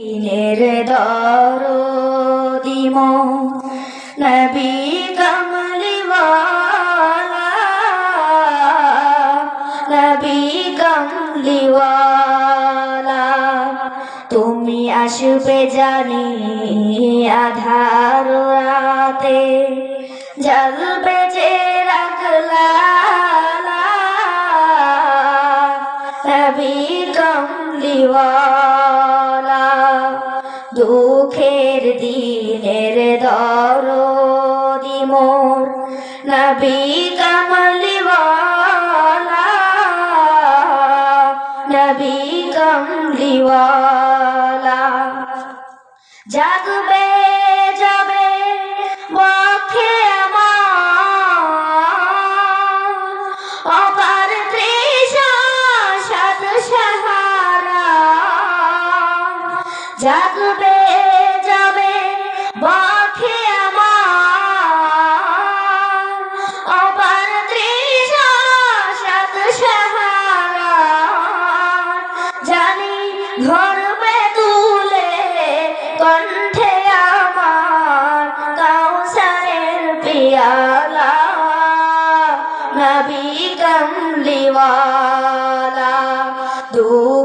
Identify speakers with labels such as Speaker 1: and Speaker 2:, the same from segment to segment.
Speaker 1: দিনের দরদিম নবী কমলিওয়ালা নবী কমলিওয়ালা, তুমি আসবে জানি আধার রাতে, জ্বলবে যে রাগলা নবী কমলিওয়ালা। নবী কমলিওয়ালা নবী কমলিওয়ালা। জাগবে যাবে বক্ষে অপার তৃষা সাত সাহারা। জাগবে ধরবে তুলে কণ্ঠে আমার কাউসারের পিয়ালা নবী কমলিওয়ালা। দুঃখের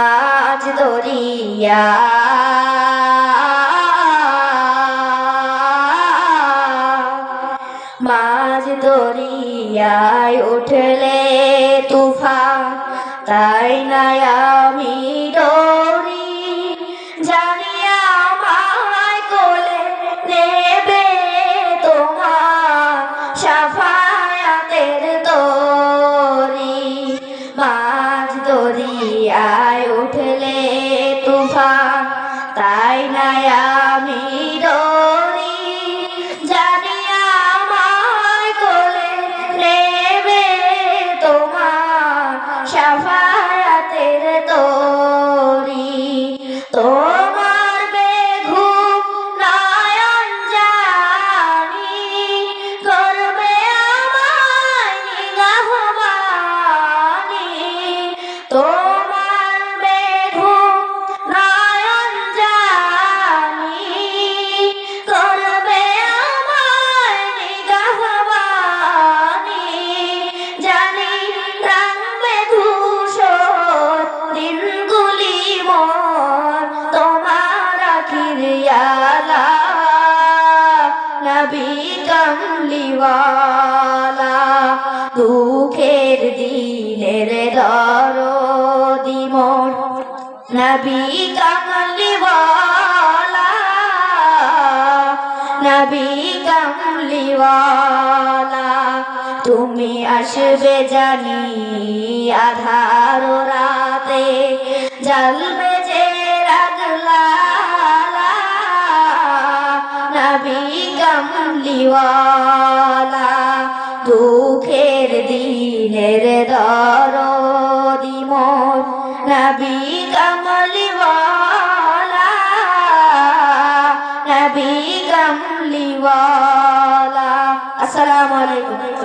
Speaker 1: মাঝ দরিয়া মাঝ দরিয়ায় উঠলে তুফা তাই না আমি দরিয়ায় উঠলে কমলিওয়ালা দুঃখের দিনের দরদি মন নবী কমলিওয়ালা নবী কমলিওয়ালা, তুমি আসবে জানি আধার রাতে। জ্বলবে কামলিওয়ালা দুঃখের দিনের দর দিমন নবী কামলিওয়ালা নবী কামলিওয়ালা আসসালামু আলাইকুম।